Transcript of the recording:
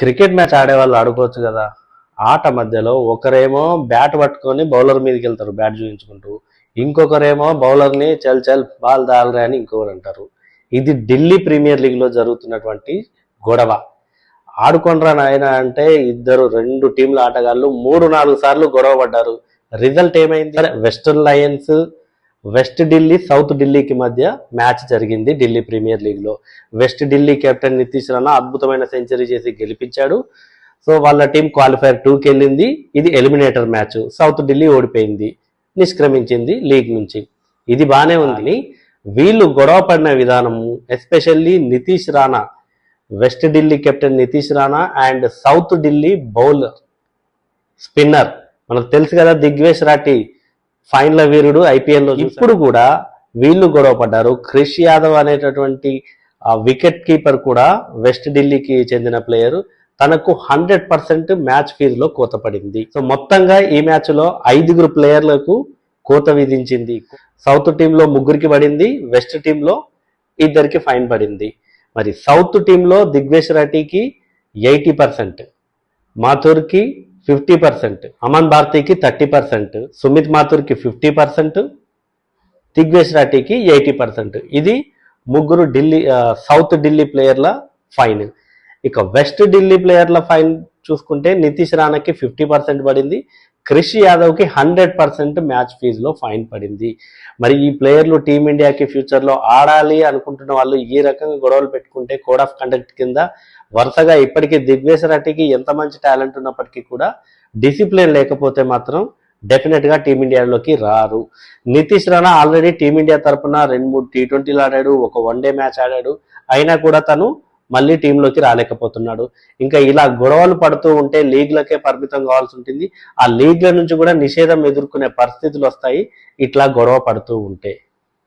Cricket match ఆడేవాళ్ళు ఆడుకోవచ్చు కదా. ఆట మధ్యలో ఒకరేమో బ్యాట్ పట్టుకొని బౌలర్ మీదకి వెళ్తారు బ్యాట్ చూపించుకుంటూ ఇంకొకరేమో బౌలర్ని చల్ చల్ బాల్ దాల్రే అని ఇంకొకరు అంటారు. ఇది ఢిల్లీ ప్రీమియర్ లీగ్లో జరుగుతున్నటువంటి గొడవ. ఆడుకొనరా నాయన అంటే ఇద్దరు రెండు టీంల ఆటగాళ్ళు మూడు నాలుగు సార్లు గొడవ పడ్డారు రిజల్ట్ ఏమైంది? Western lions west Delhi south ఢిల్లీకి మధ్య మ్యాచ్ జరిగింది ఢిల్లీ ప్రీమియర్ లీగ్లో. వెస్ట్ ఢిల్లీ కెప్టెన్ నితీష్ రాణా అద్భుతమైన సెంచరీ చేసి గెలిపించాడు. సో వాళ్ళ టీం క్వాలిఫైర్ టూకి వెళ్ళింది. ఇది ఎలిమినేటర్ మ్యాచ్. సౌత్ ఢిల్లీ ఓడిపోయింది. నిష్క్రమించింది లీగ్ నుంచి. ఇది బాగానే ఉంది. వీళ్ళు గొడవ పడిన విధానము especially Nitish Rana West Delhi captain Nitish Rana and South Delhi bowler spinner. మనకు తెలుసు కదా దిగ్వేష్ రాటి ఫైనల్ వీరుడు ఐపీఎల్లో ఇప్పుడు కూడా వీళ్ళు గొడవ పడ్డారు. క్రిష్ యాదవ్ అనేటటువంటి వికెట్ కీపర్ కూడా వెస్ట్ ఢిల్లీకి చెందిన ప్లేయర్. తనకు హండ్రెడ్ పర్సెంట్ మ్యాచ్ ఫీజులో కోత పడింది. సో మొత్తంగా ఈ మ్యాచ్లో ఐదుగురు ప్లేయర్లకు కోత విధించింది. సౌత్ టీంలో ముగ్గురికి పడింది. వెస్ట్ టీంలో ఇద్దరికి ఫైన్ పడింది. మరి సౌత్ టీంలో దిగ్వేష్ రెడ్డికి ఎయిటీ పర్సెంట్. మాథూర్కి ఫిఫ్టీ పర్సెంట్. అమన్ భారతికి థర్టీ పర్సెంట్. సుమిత్ మాథుర్కి ఫిఫ్టీ పర్సెంట్. దిగ్వేష్ రాఠీకి ఎయిటీ పర్సెంట్. ఇది ముగ్గురు ఢిల్లీ సౌత్ ఢిల్లీ ప్లేయర్ల ఫైన్. ఇక వెస్ట్ ఢిల్లీ ప్లేయర్ల ఫైన్ చూసుకుంటే నితీష్ రాణాకి ఫిఫ్టీ పర్సెంట్ పడింది. క్రిష్ యాదవ్కి హండ్రెడ్ పర్సెంట్ మ్యాచ్ ఫీజులో ఫైన్ పడింది. మరి ఈ ప్లేయర్లు టీమిండియాకి ఫ్యూచర్లో ఆడాలి అనుకుంటున్న వాళ్ళు ఈ రకంగా గొడవలు పెట్టుకుంటే కోడ్ ఆఫ్ కండక్ట్ కింద వరుసగా ఇప్పటికీ దిగ్వేశ్ రెడ్డికి ఎంత మంచి టాలెంట్ ఉన్నప్పటికీ కూడా డిసిప్లిన్ లేకపోతే మాత్రం డెఫినెట్గా టీమిండియాలోకి రారు. నితీష్ రాణా ఆల్రెడీ టీమిండియా తరపున రెండు మూడు టీ ట్వంటీలు ఆడాడు ఒక వన్ డే మ్యాచ్ ఆడాడు. అయినా కూడా తను మళ్ళీ టీంలోకి రాలేకపోతున్నాడు. ఇంకా ఇలా గొడవలు పడుతూ ఉంటే లీగ్లకే పరిమితం కావాల్సి ఉంటుంది. ఆ లీగ్ల నుంచి కూడా నిషేధం ఎదుర్కొనే పరిస్థితులు వస్తాయి. ఇట్లా గొడవ పడుతూ ఉంటే.